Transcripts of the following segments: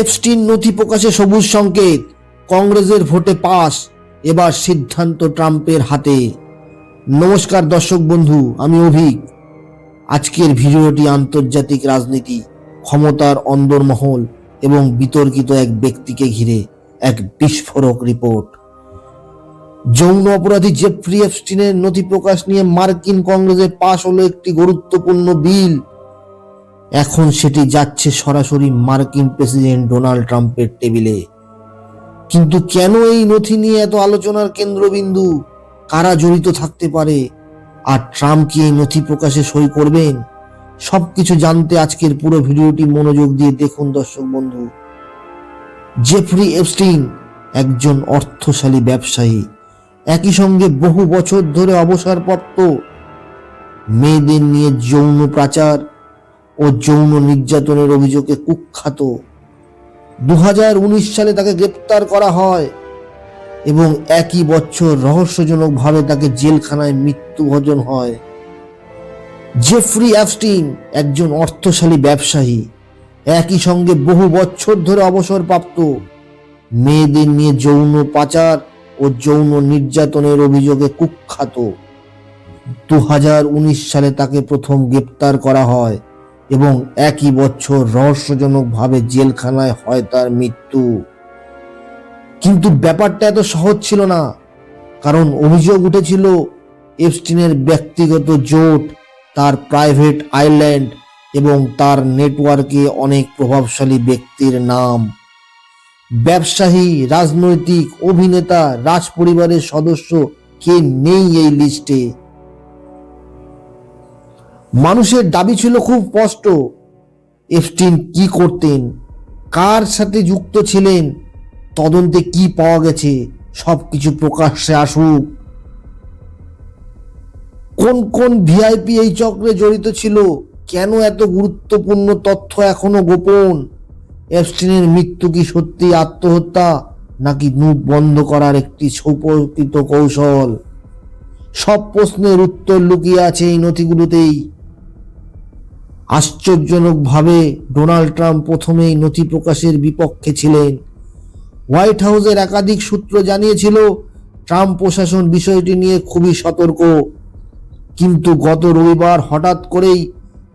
Epstein নথি প্রকাশে সবুজ সংকেত, কংগ্রেসের ভোটে পাস এবার সিদ্ধান্ত ট্রাম্পের হাতে। নমস্কার দর্শক বন্ধু, আমি অভিক। আজকের ভিডিওটি আন্তর্জাতিক রাজনীতি, ক্ষমতার অন্দরমহল এবং বিতর্কিত এক ব্যক্তিকে ঘিরে এক বিস্ফোরক রিপোর্ট। যৌন অপরাধী জেফ্রি এপস্টিনের নথি প্রকাশ নিয়ে মার্কিন কংগ্রেসে পাশ হলো একটি গুরুত্বপূর্ণ বিল। এখন সেটি যাচ্ছে সরাসরি মার্কিন প্রেসিডেন্ট ডোনাল্ড ট্রাম্পের টেবিলে। কিন্তু কেন এই নথি নিয়ে এত আলোচনার কেন্দ্রবিন্দু? কারা জড়িত থাকতে পারে? আর ট্রাম্প কি এই নথি প্রকাশে সই করবেন? সব কিছু জানতে আজকের পুরো ভিডিওটি মনোযোগ দিয়ে দেখুন দর্শক বন্ধু। জেফ্রি এপস্টিন একজন অর্থশালী ব্যবসায়ী, একই সঙ্গে বহু বছর ধরে অবসরপ্রাপ্ত, মেয়েদের নিয়ে যৌন পাচার ও যৌন নির্যাতনের অভিযোগে কুখ্যাত। দু হাজার উনিশ সালে তাকে গ্রেপ্তার করা হয় এবং একই বছর রহস্যজনকভাবে তাকে জেলখানায় মৃত্যুভোজন হয়। জেফ্রি অ্যাপস্টিন একজন অর্থশালী ব্যবসায়ী, একই সঙ্গে বহু বছর ধরে অবসরপ্রাপ্ত। মেয়েদের নিয়ে যৌন পাচার ও যৌন নির্যাতনের অভিযোগে কুখ্যাত। দু হাজার উনিশ সালে তাকে প্রথম গ্রেপ্তার করা হয়। এবং একই বছর রহস্যজনকভাবে জেলখানায় হয় তার মৃত্যু। কিন্তু ব্যাপারটা এত সহজ ছিল না, কারণ অভিযোগ উঠেছিল এপস্টিনের ব্যক্তিগত জোট, তার প্রাইভেট আইল্যান্ড এবং তার নেটওয়ার্কে অনেক প্রভাবশালী ব্যক্তির নাম। ব্যবসায়ী, রাজনৈতিক অভিনেতা রাজ পরিবারের সদস্য, কে নেই এই লিস্টে? মানুষের দাবি ছিল খুব স্পষ্ট। এফটিন কি করতেন? কার সাথে যুক্ত ছিলেন? তদন্তে কি পাওয়া গেছে? সব কিছু প্রকাশ্যে আসুক। কোন কোন ভিআইপি এই চক্রে জড়িত ছিল? কেন এত গুরুত্বপূর্ণ তথ্য এখনও গোপন? এফস্টিনের মৃত্যু কি সত্যি আত্মহত্যা, নাকি মুখ বন্ধ করার একটি সুপরিচিত কৌশল? সব প্রশ্নের উত্তর লুকিয়ে আছে এই নথিগুলোতেই। আশ্চর্যজনকভাবে ডোনাল্ড ট্রাম্প প্রথমেই নথি প্রকাশের বিপক্ষে ছিলেন। হোয়াইট হাউসের একাধিক সূত্র জানিয়েছিল, ট্রাম্প প্রশাসন বিষয়টি নিয়ে খুবই সতর্ক। কিন্তু গত রবিবার হঠাৎ করেই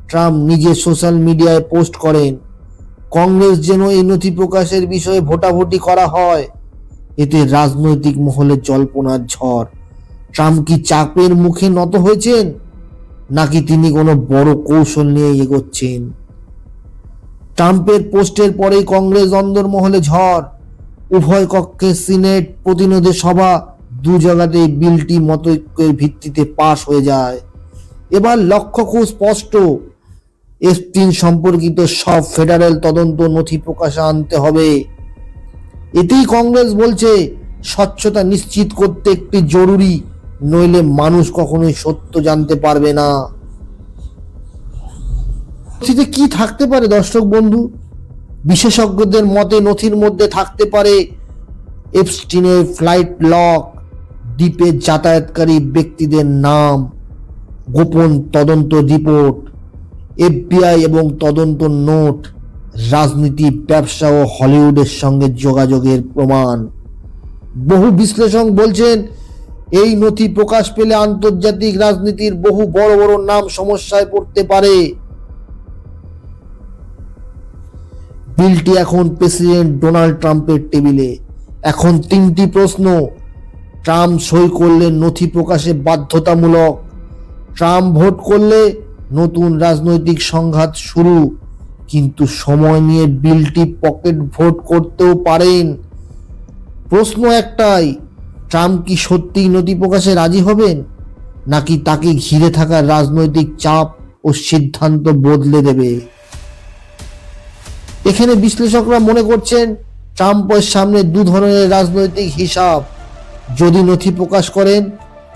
ট্রাম্প নিজে সোশ্যাল মিডিয়ায় পোস্ট করেন, কংগ্রেস যেন এই নথি প্রকাশের বিষয়ে ভোটাভুটি করা হয়। এতে রাজনৈতিক মহলে জল্পনার ঝড়। ট্রাম্প কি চাপের মুখে নত হয়েছেন? নাকি তিনি কোনো বড় কৌশল নিয়ে এগোচ্ছেন? ট্রাম্পের পোস্টের পরেই কংগ্রেস অন্দরমহলে ঝড়। উভয় কক্ষে সিনেট প্রতিনিধি সভা, দু জায়গাতেই বিলটি মতৈক্যের ভিত্তিতে পাশ হয়ে যায়। এবার লক্ষ্য খুব স্পষ্ট। এফটিন সম্পর্কিত সব ফেডারেল তদন্ত নথি প্রকাশে আনতে হবে। এতেই কংগ্রেস বলছে, স্বচ্ছতা নিশ্চিত করতে একটি জরুরি নইলে মানুষ কখনোই সত্য জানতে পারবে না। নথিতে কি থাকতে পারে দর্শক বন্ধু? বিশেষজ্ঞদের মতে নথির মধ্যে থাকতে পারে এপস্টিনের ফ্লাইট লক, দ্বীপে যাতায়াতকারী ব্যক্তিদের নাম, গোপন তদন্ত রিপোর্ট, এফবিআই এবং তদন্ত নোট, রাজনীতি, ব্যবসা ও হলিউডের সঙ্গে যোগাযোগের প্রমাণ। বহু বিশ্লেষক বলছেন এই নথি প্রকাশ পেলে আন্তর্জাতিক রাজনীতির বহু বড় বড় নাম সমস্যায় পড়তে পারে। বিলটি এখন প্রেসিডেন্ট ডোনাল্ড ট্রাম্পের টেবিলে। এখন তিনটি প্রশ্ন। ট্রাম্প সই করলে নথি প্রকাশে বাধ্যতামূলক। ট্রাম্প ভোট করলে নতুন রাজনৈতিক সংঘাত শুরু। কিন্তু সময় নিয়ে বিলটি পকেট ভোট করতেও পারেন। প্রশ্ন একটাই ট্রাম্প কি সত্যিই নথি প্রকাশে রাজি হবেন? নাকি তাকে ঘিরে থাকা রাজনৈতিক চাপ ও সিদ্ধান্ত বদলে দেবে? এখানে বিশ্লেষকরা মনে করছেন, ট্রাম্পের সামনে দু ধরনের রাজনৈতিক হিসাব। যদি নথি প্রকাশ করেন,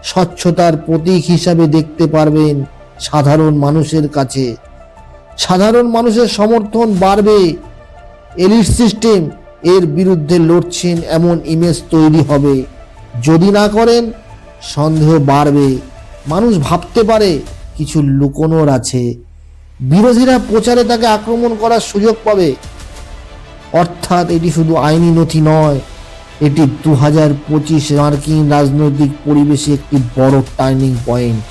স্বচ্ছতার প্রতীক হিসাবে দেখতে পারবেন সাধারণ মানুষের কাছে। সাধারণ মানুষের সমর্থন বাড়বে। এলিট সিস্টেম এর বিরুদ্ধে লড়ছেন এমন ইমেজ তৈরি হবে। যদি না করেন, সন্দেহ বাড়বে। মানুষ ভাবতে পারে, কিছু লুকোনোর আছে। বিরোধীরা প্রচারে তাকে আক্রমণ করার সুযোগ পাবে। অর্থাৎ এটি শুধু আইনি নথি নয়, এটি দু হাজার পঁচিশ মার্কিন রাজনৈতিক পরিবেশে একটি বড় টার্নিং পয়েন্ট।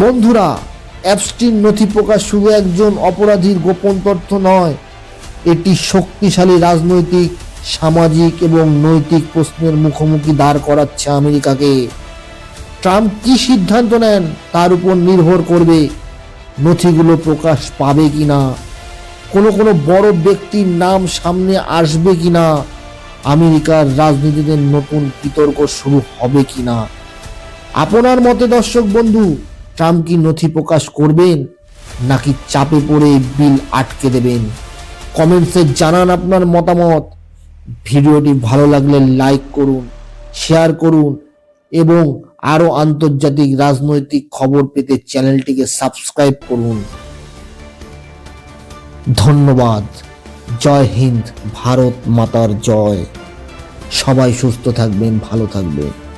বন্ধুরা, অ্যাপস্টিন নথি প্রকাশ শুধু একজন অপরাধীর গোপন তথ্য নয়, এটি শক্তিশালী রাজনৈতিক সামাজিক এবং নৈতিক প্রশ্নের মুখোমুখি দাঁড় করাচ্ছে আমেরিকাকে। ট্রাম্প কি সিদ্ধান্ত নেন, তার উপর নির্ভর করবে নথিগুলো প্রকাশ পাবে কি না কোনো কোনো বড় ব্যক্তির নাম সামনে আসবে কিনা, আমেরিকার রাজনীতিতে নতুন বিতর্ক শুরু হবে কিনা। আপনার মতে দর্শক বন্ধু, ট্রাম্প কি নথি প্রকাশ করবেন, নাকি চাপে পড়ে বিল আটকে দেবেন? কমেন্টসে জানান আপনার মতামত। ভিডিওটি ভালো লাগলে লাইক করুন, শেয়ার করুন এবং আরও আন্তর্জাতিক রাজনৈতিক খবর পেতে চ্যানেলটিকে সাবস্ক্রাইব করুন। ধন্যবাদ। জয় হিন্দ, ভারত মাতার জয়। সবাই সুস্থ থাকবেন, ভালো থাকবেন।